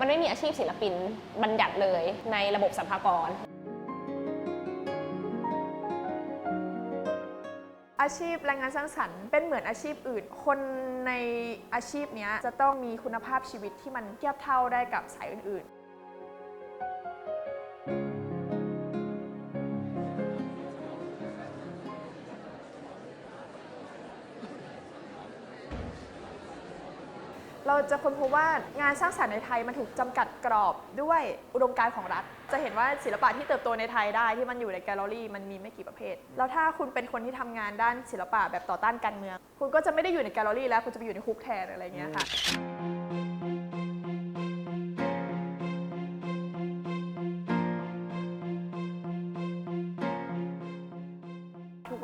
มันไม่มีอาชีพศิลปินบัญญัติเลยในระบบสัมภากร อาชีพแรงงานสร้างสรรค์เป็นเหมือนอาชีพอื่น คนในอาชีพเนี้ยจะต้องมีคุณภาพชีวิตที่มันเทียบเท่าได้กับสายอื่นๆ เราจะค้นพบว่างานสร้างสรรค์ในไทยมันถูกจำกัดกรอบด้วยอุดมการณ์ของรัฐ จะเห็นว่าศิลปะที่เติบโตในไทยได้ที่มันอยู่ในแกลเลอรี่มันมีไม่กี่ประเภท แล้วถ้าคุณเป็นคนที่ทำงานด้านศิลปะแบบต่อต้านการเมือง คุณก็จะไม่ได้อยู่ในแกลเลอรี่แล้วคุณจะไปอยู่ในคุกแทนอะไรเงี้ยค่ะ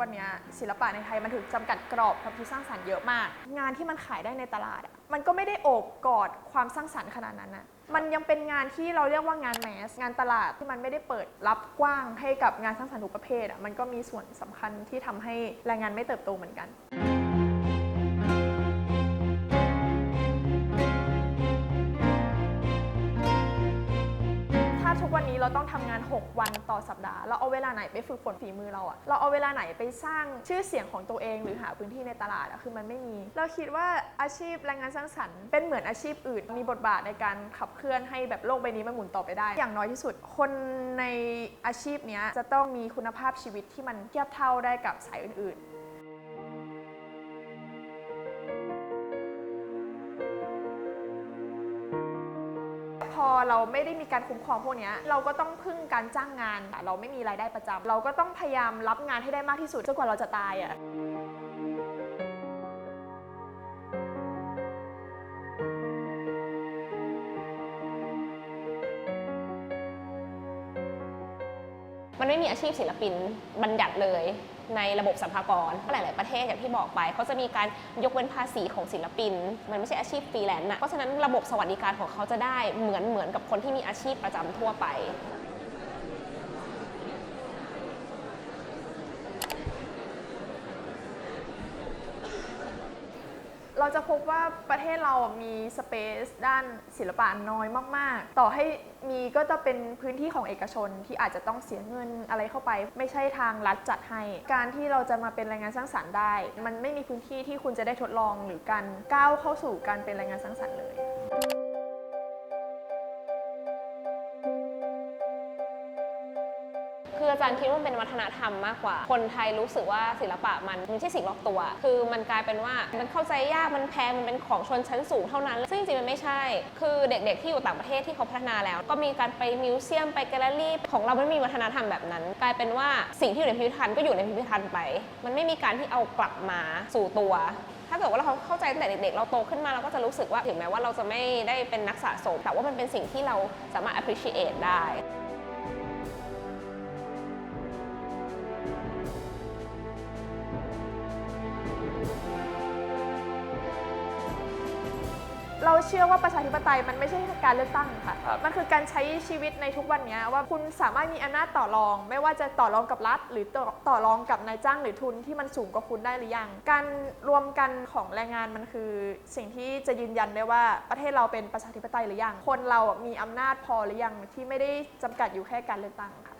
วันนี้ศิลปะในไทยมันถูกจำกัดกรอบความคิดสร้างสรรค์เยอะมาก งานที่มันขายได้ในตลาด มันก็ไม่ได้โอบกอดความสร้างสรรค์ขนาดนั้นนะมันยังเป็นงานที่เราเรียกว่างานแมส งานตลาดที่มันไม่ได้เปิดรับกว้างให้กับงานสร้างสรรค์ทุกประเภทอะมันก็มีส่วนสำคัญที่ทำให้แรงงานไม่เติบโตเหมือนกัน เราต้องทำงาน 6 วันต่อสัปดาห์ เราเอาเวลาไหนไปฝึกฝนฝีมือเราอะเราเอาเวลาไหนไปสร้างชื่อเสียงของตัวเอง หรือหาพื้นที่ในตลาดอะคือมันไม่มี เราคิดว่าอาชีพแรงงานสร้างสรรค์เป็นเหมือนอาชีพอื่น มีบทบาทในการขับเคลื่อนให้แบบโลกใบนี้มันหมุนต่อไปได้ อย่างน้อยที่สุด คนในอาชีพเนี้ยจะต้องมีคุณภาพชีวิตที่มันเทียบเท่าได้กับสายอื่น ๆ พอเราไม่ได้มีการคุ้มครองพวกเนี้ยเราก็ต้องพึ่งการจ้างงานเราไม่มีรายได้ประจำเราก็ต้องพยายามรับงานให้ได้มากที่สุดจนกว่าเราจะตายอะ มันไม่มีอาชีพศิลปินบัญญัติเลยในระบบสัมภากรหลาย ๆ ประเทศอย่างที่บอกไปเขาจะมีการยกเว้นภาษีของศิลปิน มันไม่ใช่อาชีพฟรีแลนซ์นะเพราะฉะนั้นระบบสวัสดิการของเขาจะได้เหมือนเหมือนกับคนที่มีอาชีพประจำทั่วไป เราจะพบว่าประเทศเรามีสเปซด้านศิลปะน้อยมาก ๆ ต่อให้มีก็จะเป็นพื้นที่ของเอกชนที่อาจจะต้องเสียเงินอะไรเข้าไป ไม่ใช่ทางรัฐจัดให้ การที่เราจะมาเป็นแรงงานสร้างสรรค์ได้ มันไม่มีพื้นที่ที่คุณจะได้ทดลองหรือการก้าวเข้าสู่การเป็นแรงงานสร้างสรรค์เลย คืออาจารย์คิดว่ามันเป็นวัฒนธรรมมากกว่า คนไทยรู้สึกว่าศิลปะมันไม่ใช่สิ่งรอบตัว คือมันกลายเป็นว่ามันเข้าใจยากมันแพงมันเป็นของชนชั้นสูงเท่านั้น ซึ่งจริงๆมันไม่ใช่ คือเด็กๆที่อยู่ต่างประเทศที่เขาพัฒนาแล้ว ก็มีการไปมิวเซียมไปแกลเลอรี่ของเราไม่มีวัฒนธรรมแบบนั้น กลายเป็นว่าสิ่งที่อยู่ในพิพิธภัณฑ์ก็อยู่ในพิพิธภัณฑ์ไป มันไม่มีการที่เอากลับมาสู่ตัวถ้าเกิดว่าเราเข้าใจตั้งแต่เด็กๆ เราโตขึ้นมาเราก็จะรู้สึกว่าถึงแม้ว่าเราจะไม่ได้เป็นนักสะสม แต่ว่ามันเป็นสิ่งที่เราสามารถ appreciate ได้ เราเชื่อว่าประชาธิปไตยมันไม่ใช่การเลือกตั้งค่ะ ครับ มันคือการใช้ชีวิตในทุกวันเนี้ยว่าคุณสามารถมีอำนาจต่อรอง ไม่ว่าจะต่อรองกับรัฐ หรือต่อต่อรองกับนายจ้างหรือทุนที่มันสูงกว่าคุณได้หรือยัง การรวมกันของแรงงานมันคือ สิ่งที่จะยืนยันได้ว่าประเทศเราเป็นประชาธิปไตยหรือยัง คนเรามีอำนาจพอหรือยังที่ไม่ได้จำกัดอยู่แค่การเลือกตั้งค่ะ